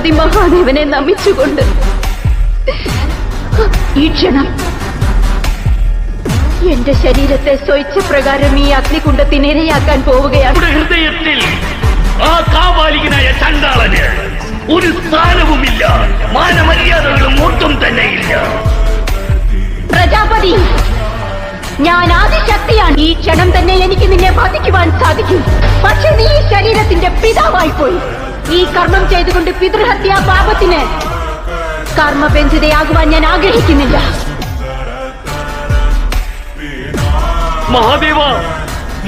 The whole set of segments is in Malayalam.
ഗണപതി മഹാദേവനെ നമിച്ചുകൊണ്ട് ഈ ക്ഷണം എന്റെ ശരീരത്തെ സ്വയിച്ഛപ്രകാരം ഈ അഗ്നികുണ്ടത്തിനിരയാക്കാൻ പോവുകയാണ്. ഹൃദയത്തിൽ ആ കാവാലികനായ ചണ്ടാളന് ഒരു സ്ഥാനവുമില്ല. മാനമര്യാദകളും ഒട്ടും തന്നെ ഇല്ല പ്രജാപതി ഞാൻ ആദിശക്തിയാണ്. ഈ ക്ഷണം തന്നെ എനിക്ക് നിന്നെ ബാധിക്കുവാൻ സാധിക്കും. പക്ഷെ നീ ശരീരത്തിന്റെ പിതാവായി പോയി. ഈ കർമ്മം ചെയ്തുകൊണ്ട് പിതൃഹത്യ പാപത്തിന് കർമ്മബന്ധിതയാകുവാൻ ഞാൻ ആഗ്രഹിക്കുന്നില്ല. മഹാദേവ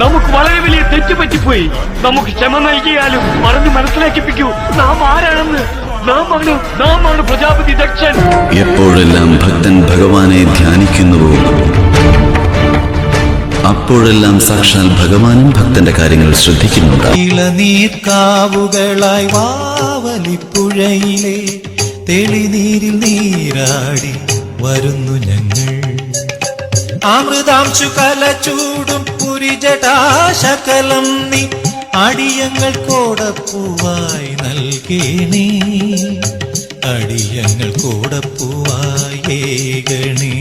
നമുക്ക് വളരെ വലിയ തെറ്റ് പറ്റിപ്പോയി. നമുക്ക് ക്ഷമ നൽകിയാലും പറഞ്ഞ് മനസ്സിലാക്കിപ്പിക്കൂ. നാം ആരാണെന്ന്? നാം ആണ് നാം ആണ് പ്രജാപതി ദക്ഷൻ. എപ്പോഴെല്ലാം ഭക്തൻ ഭഗവാനെ ധ്യാനിക്കുന്നുവോ? അപ്പോഴെല്ലാം സാക്ഷാൽ ഭഗവാനും ഭക്തന്റെ കാര്യങ്ങൾ ശ്രദ്ധിക്കുന്നുണ്ട്. ഇളനീർക്കാവുകളായി വാവലിപ്പുഴയിലെ തെളിനീരിൽ നീരാടി വരുന്നു ഞങ്ങൾ. അമൃതാംശു കലചൂടും പുരിജടാശകലം നീ അടിയങ്ങൾ കോടപ്പൂവായി നൽകേണേ. അടിയങ്ങൾ കോടപ്പൂവായി ഏകണേ.